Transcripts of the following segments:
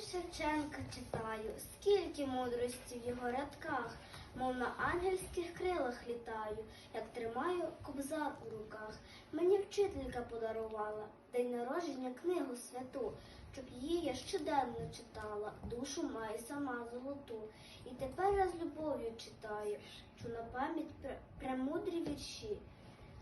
Шевченка читаю, скільки мудрості в його рядках, мов на ангельських крилах літаю, як тримаю кобзар у руках. Мені вчителька подарувала день народження книгу святу, щоб її я щоденно читала, душу маю сама золоту. І тепер я з любов'ю читаю, що на пам'ять премудрі вірші.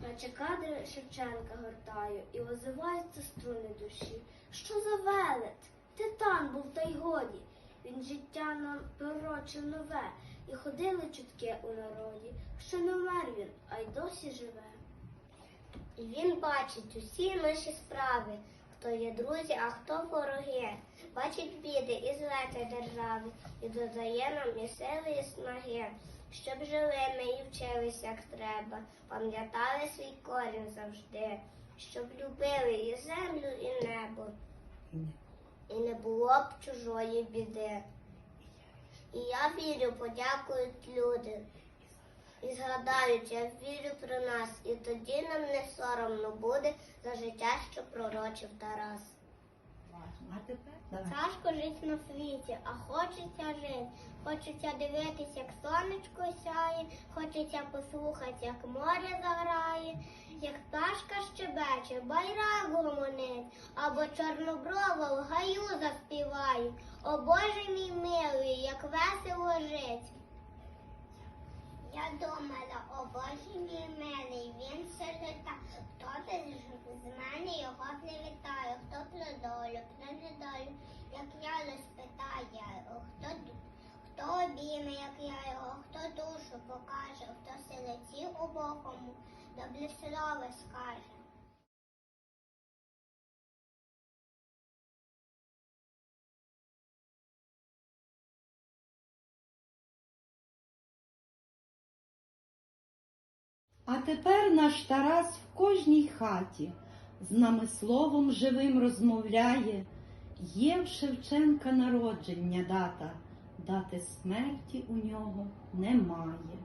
Наче кадри Шевченка гортаю і озиваються струни душі. Що за велет? Титан був та й годі. Він життя нам пророчив нове, і ходили чутки у народі, що не вмер він, а й досі живе. І він бачить усі наші справи, хто є друзі, а хто вороги. Бачить біди і злети держави, і додає нам і сили, і снаги, щоб жили ми і вчились, як треба, пам'ятали свій корінь завжди, щоб любили і землю, і небо, і не було б чужої біди. І я вірю, подякують люди. І згадають, я вірю про нас, і тоді нам не соромно буде за життя, що пророчив Тарас. Тяжко жить на світі, а хочеться жити. Хочеться дивитись, як сонечко сяє, хочеться послухати, як море заграє, щебече, байрак гомонить, або чорноброва в гаю заспіває. О Боже мій милий, як весело жить. Я думала, о Боже мій милий, він літа. Хто ти з- мене його не вітає, хто про долю, хто не долю, як я лиш питає, хто, хто обійме, як я його, хто душу покаже, хто силиці обохому, добре слово скаже. А тепер наш Тарас в кожній хаті з нами словом живим розмовляє. Є в Шевченка народження дата, дати смерті у нього немає.